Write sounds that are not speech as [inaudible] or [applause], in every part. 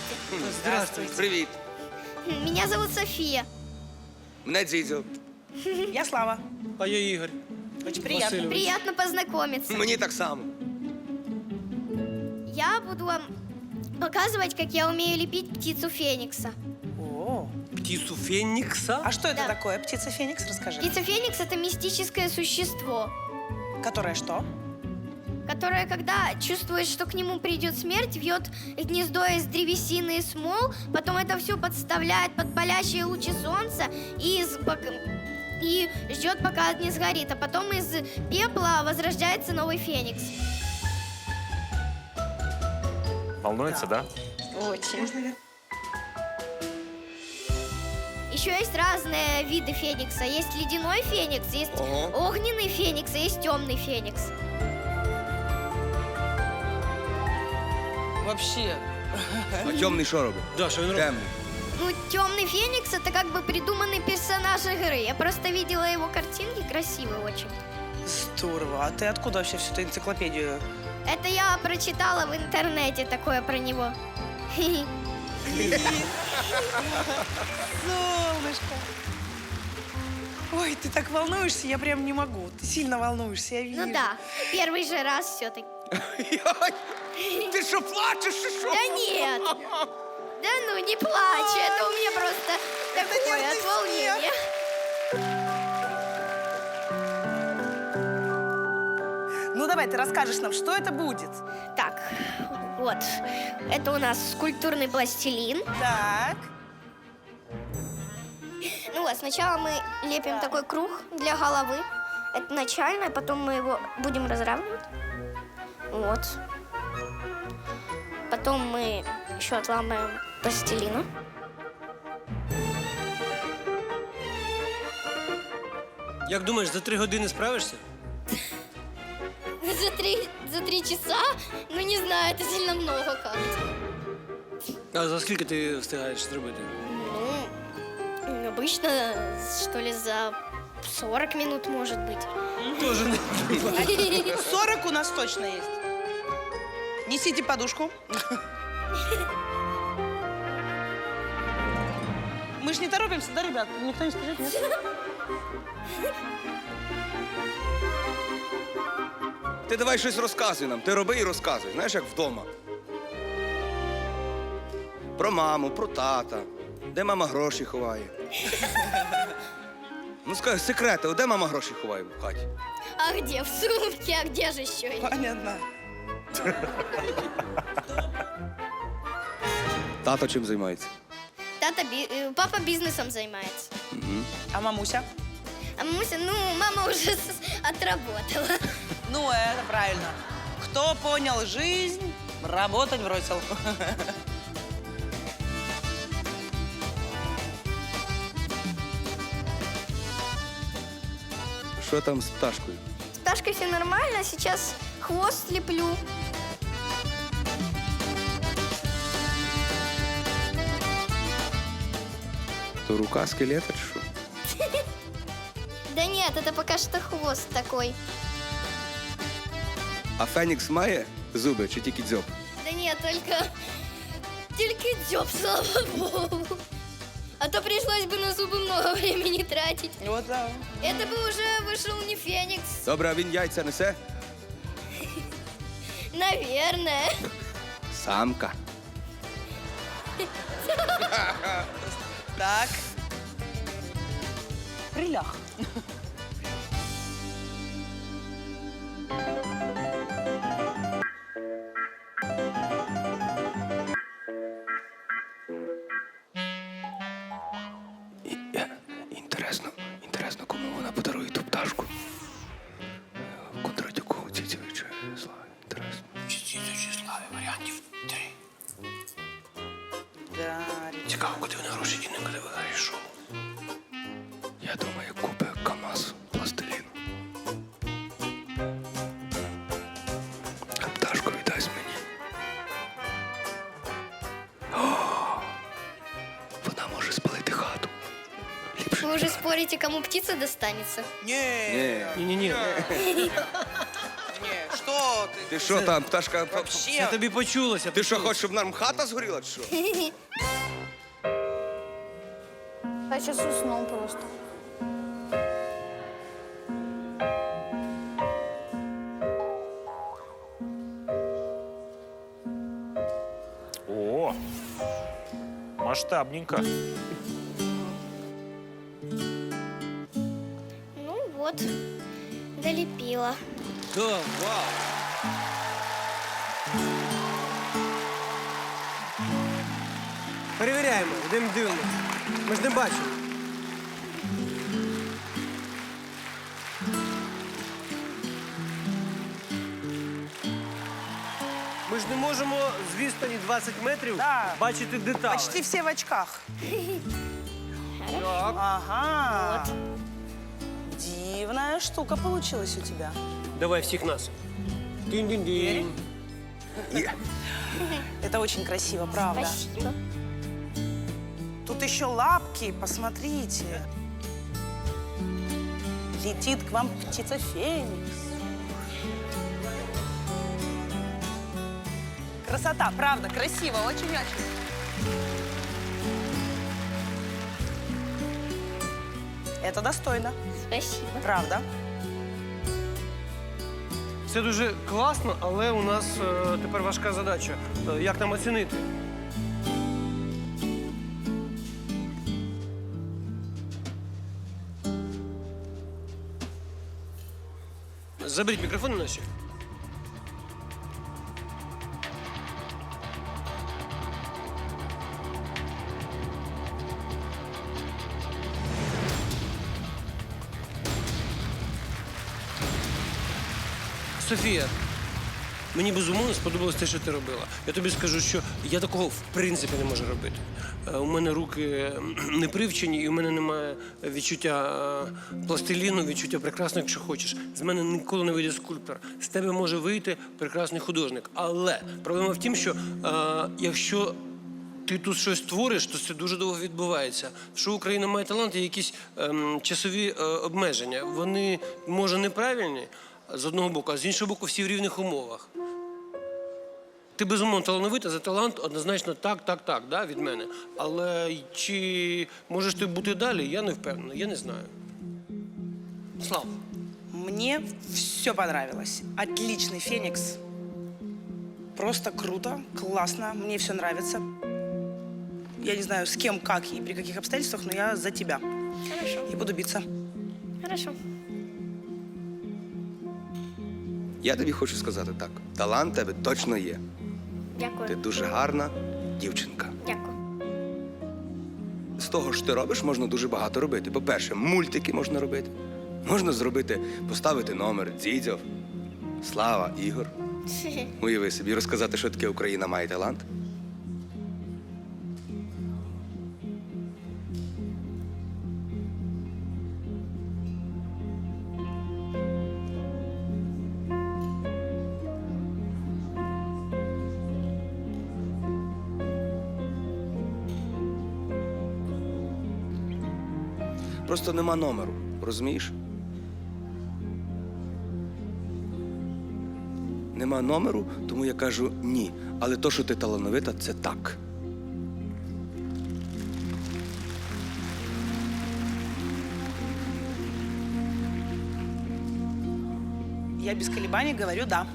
Здравствуйте. Здравствуйте. Привіт. Меня зовут София. Мене Дзідзьо. Я Слава. А я Ігор. Очень приятно. Васильович. Приятно познакомиться. Мені так само. Я буду вам показывать, как я умею лепить птицу Феникса. О, Птицу Феникса? а что это Да. такое? Птица Феникс, расскажи. Птица Феникс — это мистическое существо, Которая что? Которое, когда чувствует, что к нему придет смерть, вьет гнездо из древесины и смол, потом это все подставляет под палящие лучи солнца и, из и ждет, пока не сгорит, а потом из пепла возрождается новый Феникс. Волнуется, да? Очень. Еще есть разные виды Феникса. Есть ледяной Феникс, есть Ого. огненный Феникс, и есть темный Феникс. Вообще. А темний що робить? Да, що він робить? Темний. Ну, темный Феникс это как бы придуманный персонаж игры. Я просто видела его картинки, красивые очень. Здорово. А ты откуда вообще всю эту энциклопедию? Это я прочитала в интернете такое про него. Солнышко. Ой, ты так волнуешься, я прям не могу. Ты сильно волнуешься, я вижу. Ну да, первый же раз все-таки. [laughs] Ти що плачеш? чи що? Да нет. Да ну, не плачь, это у меня просто такое от волнения. Ну давай, ты расскажешь нам, что это будет. Так, вот, это у нас скульптурный пластилин. Так. Ну вот, сначала мы лепим такой круг для головы. Это начальное, потом мы его будем разравнивать. Вот. Потом мы еще отламываем пластилину. Як думаєш, за три години справишся? За три, за три часа? Ну, не знаю, это сильно много как-то. А за скільки ти встигаєш зробити? Ну, обычно, что ли, за 40 минут, может быть. Тоже не. [laughs] 40 у нас точно есть. Несите подушку. Мы ж не торопимся, да, ребят? Никто не спешит, нет? Ти давай щось розказуй нам. Ти роби і розказуй. Знаєш, як вдома. Про маму, про тата. Де мама гроші ховає? Ну скажи, секрети, де мама гроші ховає в хаті? А где? В сумке, а где же еще? Понятно. [laughs] Тато чим займається? Тата, э, папа бизнесом занимается. А мамуся? А Муся, ну, мама уже с- отработала. Ну, это правильно. Кто понял жизнь, работать бросил. Що там з пташкою? С пташкой все нормально, сейчас хвост леплю. То рука скелета чи що? [laughs] Да нет, это пока что хвост такой. А Фенікс має зуби чи тільки дзьоб? Да нет, только... Только дзёб, слава богу. А то пришлось бы на зубы много времени тратить. Вот, да. Это бы уже вышел не Феникс. Добре, а він яйця несе? [laughs] Наверное. Самка. [laughs] Так. Прилях. Цікаво, куди вона гроші діне, коли виграєш шоу. Я думаю, купи КАМАЗ пластиліну. А пташку віддасть мені. О! Вона може спалити хату. Ліпше. Вы уже спорите, кому птица достанется? Не, Ні. Ні-ні-ні. не, что Что ты? Ти що там, пташка? п- Вообще. Це тобі почулося. Ти що, хочеш, щоб нам хата згоріла, чи що? [laughs] Я сейчас уснул просто. О, масштабненько. Ну вот, долепила. Да, вау. Перевіряємо, йдемо дивимося. Ми ж не бачимо. Ми ж не можемо з відстані 20 метрів Да. бачити деталі. Почти все в очках. Так. Ага. Дивная штука получилась у тебя. Давай всіх нас. Дінь-дінь-дінь. [laughs] Є. Это очень красиво, правда. Спасибо. Тут еще лапки, посмотрите. Летит к вам птица Феникс. Красота, правда, красиво, очень-очень. Это достойно, Спасибо. правда. Це дуже класно, але у нас е, тепер важка задача. Е, Як нам оцінити? Заберіть мікрофони наші. Софія, мені безумовно сподобалось те, що ти робила. Я тобі скажу, що я такого в принципі не можу робити. Е, У мене руки [clears throat] не привчені, і у мене немає відчуття е, пластиліну, відчуття прекрасного, якщо хочеш. З мене ніколи не вийде скульптор. З тебе може вийти прекрасний художник. Але проблема в тім, що е, якщо ти тут щось твориш, то це дуже довго відбувається. Що Україна має талант, є якісь ем, часові е, обмеження. Вони може неправильні з одного боку, а з іншого боку, всі в рівних умовах. Ти безумовно талановита, за талант однозначно так, так, так, да, від мене. Але чи можеш ти бути далі, я не впевнений, я не знаю. Слав, Мне все понравилось. Отличный Феникс. Просто круто, классно, мне все нравится. Я не знаю, с кем, как и при каких обстоятельствах, но я за тебя. Хорошо. И буду биться. Хорошо. Я тобі хочу сказати так: талант тебе точно є. Ти дуже гарна дівчинка. Дякую. З того, що ти робиш, можна дуже багато робити. По-перше, мультики можна робити. Можна зробити, поставити номер Дзідзьов, Слава, Ігор. [laughs] Уяви собі, розказати, що таке Україна має талант. Просто нема номеру, розумієш? Нема номеру, тому я кажу ні. Але то, що ти талановита, це так. Я без колебаний говорю «да».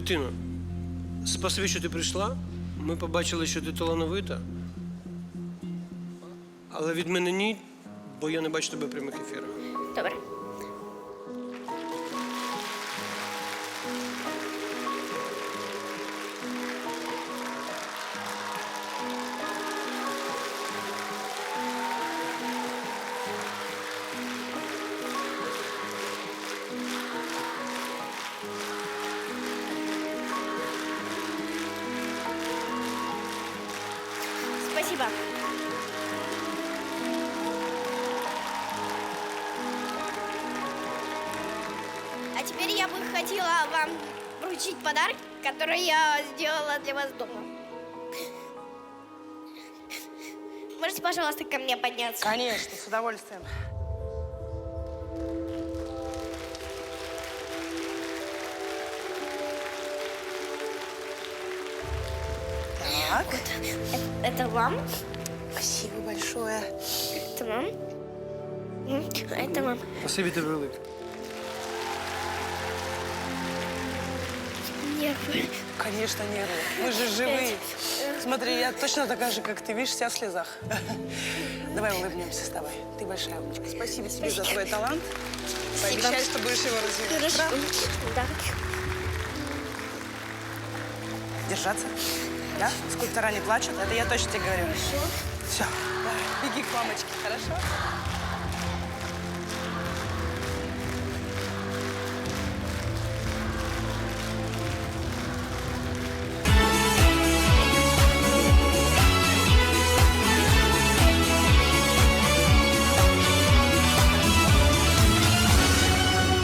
Дитино, спасибі, що ти прийшла. Ми побачили, що ти талановита. Але від мене ні, бо я не бачу тебе прямих ефірах. Добре. Спасибо. А теперь я бы хотела вам вручить подарок, который я сделала для вас дома. Можете, пожалуйста, ко мне подняться? Конечно, с удовольствием. Так, Это, это вам, спасибо большое. это вам, это вам. Спасибі тобі велике. Нервы. Конечно, нервы. Мы же живые. Смотри, я точно такая же, как ты, видишь, вся в слезах. [laughs] Давай улыбнемся с тобой. Ты большая умничка. Спасибо тебе за твой талант. Пообещай, что будешь его развивать. Хорошо. Да. Держаться. Да? Скульптора не плачут, это я точно тебе говорю. Хорошо. Все, беги к мамочке, хорошо?